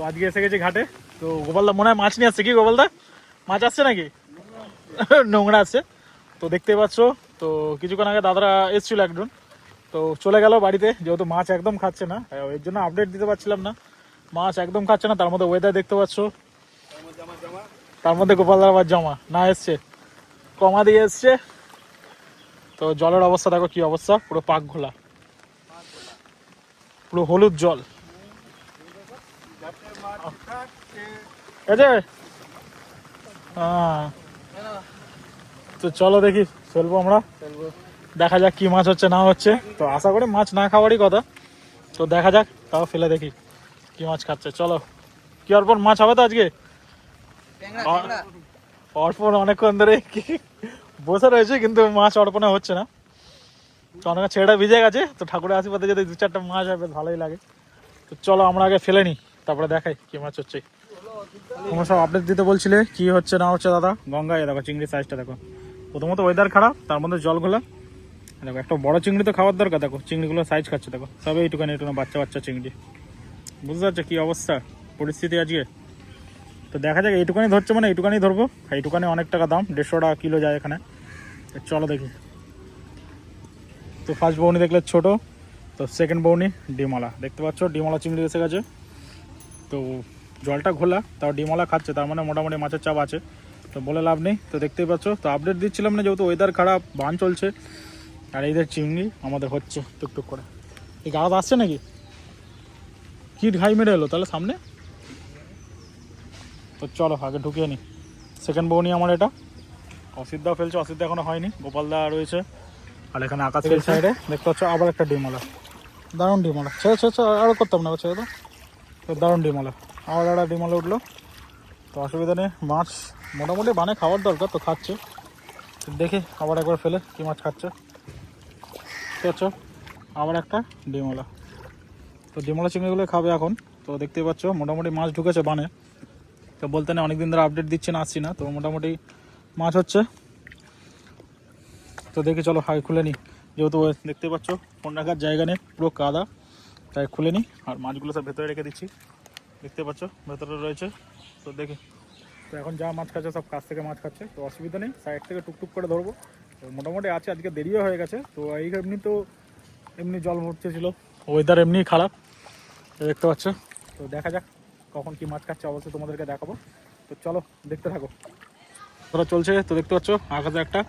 তো আজকে এসে গেছি ঘাটে। তো গোপালদা মনে হয় মাছ নিয়ে আসছে কি গোপালদা? মাছ আসছে নাকি? নোংরা আছে। তো দেখতে পাচ্ছ তো কিছুক্ষণ আগে দাদারা এসেছিল একজন। তো চলে গেল বাড়িতে যেহেতু মাছ একদম খাচ্ছে না হ্যাঁ, এর জন্য আপডেট দিতে পারছিলাম না। মাছ একদম খাচ্ছে না তার মধ্যে ওয়েদার দেখতে পাচ্ছ। তার মধ্যে গোপালদার আবার জমা না এসছে। কমা দিয়ে এসছে। তো জলের অবস্থা দেখো কি অবস্থা পুরো পাক ঘোলা। পুরো হলুদ জল। আছে হ্যাঁ। তো চলো দেখি চলবো আমরা। দেখা যাক কি মাছ হচ্ছে না হচ্ছে। তো আশা করি মাছ না খাওয়ারই কথা। তো দেখা যাক তাও ফেলে দেখি কি মাছ খাচ্ছে। চলো কি অর্পণ মাছ হবে তো আজকে? অর্পণ অনেকক্ষণ ধরে কি- বসে রয়েছে কিন্তু মাছ অর্পণে হচ্ছে না। তো অনেক ছেলেটা ভিজে গেছে তো ঠাকুরের আশীর্বাদে যদি দু চারটা মাছ হয় বেশ ভালোই লাগে। তো চলো আমরা আগে ফেলে নিই। তারপরে দেখাই কি মাছ হচ্ছে। তোমরা সব আপডেট দিতে বলছিলে, কি হচ্ছে, না হচ্ছে, দাদা? গঙ্গায় দেখো চিংড়ি সাইজটা দেখো। প্রথমত ওয়েদার খারাপ, তার মধ্যে জলগুলো দেখো, একটা বড় চিংড়ি তো খাওয়ার দরকার, দেখো, চিংড়িগুলো সাইজ খাচ্ছে, দেখো। সব এইটুকানি এইটুকু বাচ্চা বাচ্চা চিংড়ি। বুঝতে পারছ কি অবস্থা, পরিস্থিতি আজকে? তো দেখা যাক এইটুকানি ধরছে মানে এইটুকানি ধরবো। এইটুকানি অনেক টাকা দাম, দেড়শো টাকা কিলো যায় এখানে। চলো দেখি। তো ফার্স্ট বৌনি দেখলে ছোট, তো সেকেন্ড বৌনি ডিমালা দেখতে পাচ্ছ ডিমালা চিংড়ি এসে গেছে। তো জলটা ঘোলা তাও ডিমলা খাচ্ছে তার মানে মোটামুটি মাছের চাপ আছে। তো বলে লাভ নেই তো দেখতেই পাচ্ছ তো আপডেট দিচ্ছিলাম না যেহেতু ওয়েদার খারাপ বান চলছে আর এইদের চিংড়ি আমাদের হচ্ছে টুকটুক করে। এই গাছ আসছে নাকি? কিট ঘাই মেরে এলো তাহলে সামনে? তো চলো আগে ঢুকিয়ে নি। সেকেন্ড বউনি আমার এটা। অসিদ্ধা ফেলছে অসিদ্ধা এখনও হয়নি গোপালদা রয়েছে আর এখানে আকাশের সাইডে দেখতে পাচ্ছ আবার একটা ডিমলা দারুণ ডিমলা ছেড়ে ছেড়ে, আরও করতাম না ছেড়ে তো তো দারুণ ডিমলা আবার একটা ডিমলা উঠল। তো অসুবিধা নেই, মাছ মোটামুটি বানে খাওয়ার দরকার, তো খাচ্ছে। তো দেখে আবার একবার ফেলে কী মাছ খাচ্ছে। আছে আবার একটা ডিমলা তো ডিমলা চিংড়িগুলো খাবে এখন। তো দেখতেই পাচ্ছ, মোটামুটি মাছ ঢুকেছে বানে। তো বলতে না অনেকদিন ধরে আপডেট দিচ্ছি না, আসছি না। তো মোটামুটি মাছ হচ্ছে। তো দেখি, চলো আগে খুলে নিই যেহেতু ওই দেখতেই পাচ্ছ, ফোন রাখার জায়গা নেই, পুরো কাদা। তাই খুলে নিই আর মাছগুলো সব ভেতরে রেখে দিচ্ছি। দেখতে পাচ্ছ, ভেতরে রয়েছে। তো দেখি। তো এখন যা মাছ খাচ্ছে, সব কাছ থেকে মাছ খাচ্ছে। তো অসুবিধা নেই, সাইড থেকে টুকটুক করে ধরবো। তো মোটামুটি আছে, আজকে দেরিও হয়ে গেছে। তো এই এমনি তো এমনি জল ভরতে ছিল ওয়েদার এমনি খারাপ দেখতে পাচ্ছ। তো দেখা যাক কখন কি মাছ খাচ্ছে, অবশ্যই তোমাদেরকে দেখাবো। তো চলো, দেখতে থাকো। ধরো চলছে, তো দেখতে পাচ্ছ আকাশে একটা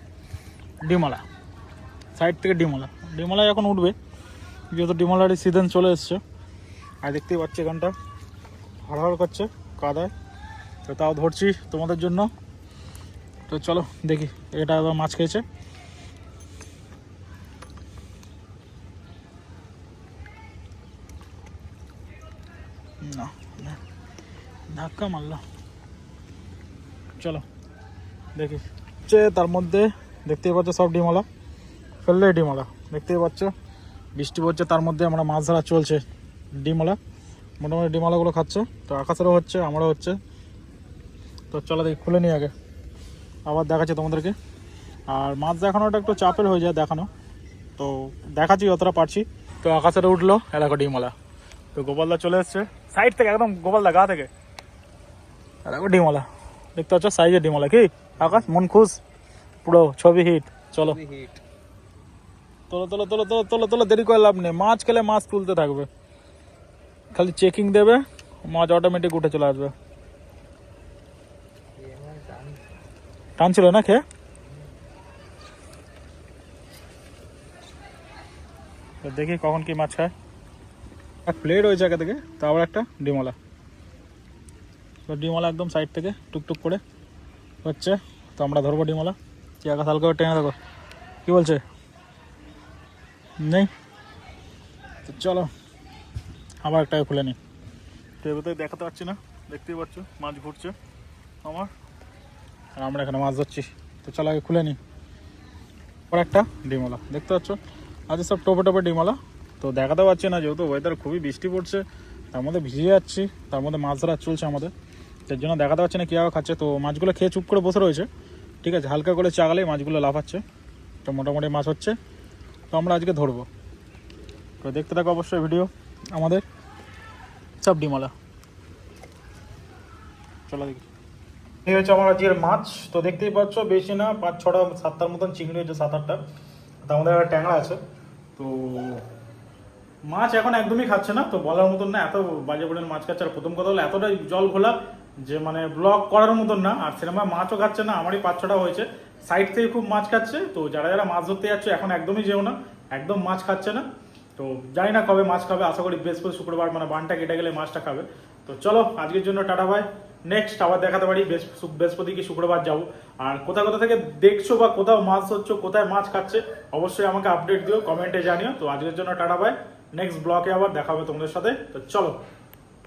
ডিমালা সাইড থেকে ডিমালা ডিমালা এখন উঠবে যেহেতু ডিমালার সিজন চলে এসছে। আর দেখতেই পাচ্ছি এখানটা। হাড়হাড় করছে, কাদায়। তো তাও ধরছি তোমাদের জন্য। তো চলো, দেখি এটা আবার মাছ খেয়েছে। না ধাক্কা মারলো। চলো, দেখি। তার মধ্যে দেখতেই পাচ্ছ সব ডিমলা। ফেললে ডিমলা। দেখতেই পাচ্ছ। বৃষ্টি পড়ছে, তার মধ্যে আমরা মাছ ধরা চলছে। ডিমলা মোটামুটি ডিমালাগুলো খাচ্ছে। তো আকাশেরও হচ্ছে, আমারও হচ্ছে। তো চলো দেখি, খুলে নিই আগে। আবার দেখাচ্ছি তোমাদেরকে। আর মাছ দেখানোটা একটু চাপের হয়ে যায় দেখানো। তো দেখাচ্ছি যতটা পারছি। তো আকাশের উঠল এলাকা ডিমলা তো গোপালদা চলে এসছে। সাইড থেকে, একদম গোপালদা গা থেকে। এলাকা ডিমলা দেখতে পাচ্ছ? সাইজের ডিমলা কি? আকাশ, মন খুশ? পুরো ছবি হিট। চলো। তোলো তোলো তোলো তোলো তোলো তোলো, দেরি করে লাভ নেই। মাছ খেলে মাছ তুলতে থাকবে। খালি চেকিং দেবে, মাছ অটোমেটিক উঠে চলে আসবে। টানছিল না খেয়ে? তো দেখি কখন কি মাছ খায়। এক প্লেট রয়েছে আগে থেকে, তো আবার একটা ডিমলা তো ডিমলা একদম সাইড থেকে টুকটুক করে হচ্ছে, তো আমরা ধরবো ডিমলা কি আকাশ হালকা করে টেনে দেখো। কি বলছে? নেই। তো চলো, আবার একটা খুলে নিই তো এবার তো দেখাতে পারছি না, দেখতেই পাচ্ছ, মাছ ঘুরছে আমার। আর আমরা এখানে মাছ ধরছি। তো চলো আগে খুলে নিই আবার একটা ডিমলা দেখতে পাচ্ছ? আজ সব টোপে টোপে ডিমলা তো দেখাতে পারছি না, যেহেতু ওয়েদার খুবই বৃষ্টি পড়ছে, তার মধ্যে ভিজে যাচ্ছি, তার মধ্যে মাছ ধরা চলছে আমাদের। তার জন্য দেখাতে পারছি না কীভাবে খাচ্ছে। তো মাছগুলো খেয়ে চুপ করে বসে রয়েছে। ঠিক আছে, হালকা করে চাগালেই মাছগুলো লাফাচ্ছে। তো মোটামুটি মাছ হচ্ছে। তো আমরা আজকে ধরবো। তো দেখতে থাকো অবশ্যই ভিডিও আমাদের সব ডিমলা চলো দেখি। এই হচ্ছে আমার আজকের মাছ। তো দেখতেই পাচ্ছ, বেশি না, পাঁচ ছটা, সাতটার মতন চিংড়ি হচ্ছে সাত আটটা। তো আমাদের একটা ট্যাংরা আছে। তো মাছ এখন একদমই খাচ্ছে না, তো বলার মতন না, এত বাজে পড়ে মাছ খাচ্ছে। আর প্রথম কথা হলো, এতটাই জল ঘোলা যে মানে ব্লগ করার মতন না, আর সিনেমা মাছও খাচ্ছে না, আমারই পাঁচ ছটা হয়েছে। সাইড থেকে খুব মাছ খাচ্ছে। তো যারা যারা মাছ ধরতে যাচ্ছে, এখন একদমই যেও না। একদম মাছ খাচ্ছে না। তো জানি না কবে মাছ খাবে। আশা করি বৃহস্পতি, শুক্রবার মানে বানটা কেটে গেলে মাছটা খাবে। তো চলো, আজকের জন্য টাটা ভাই নেক্সট আবার দেখাতে পারি। বৃহস্পতি কি শুক্রবার যাব। আর কোথাও কোথা থেকে দেখছ বা কোথাও মাছ ধরছো, কোথায় মাছ খাচ্ছে, অবশ্যই আমাকে আপডেট দিও কমেন্টে জানিও। তো আজকের জন্য টাটা ভাই নেক্সট ব্লকে আবার দেখা হবে তোমাদের সাথে। তো চলো।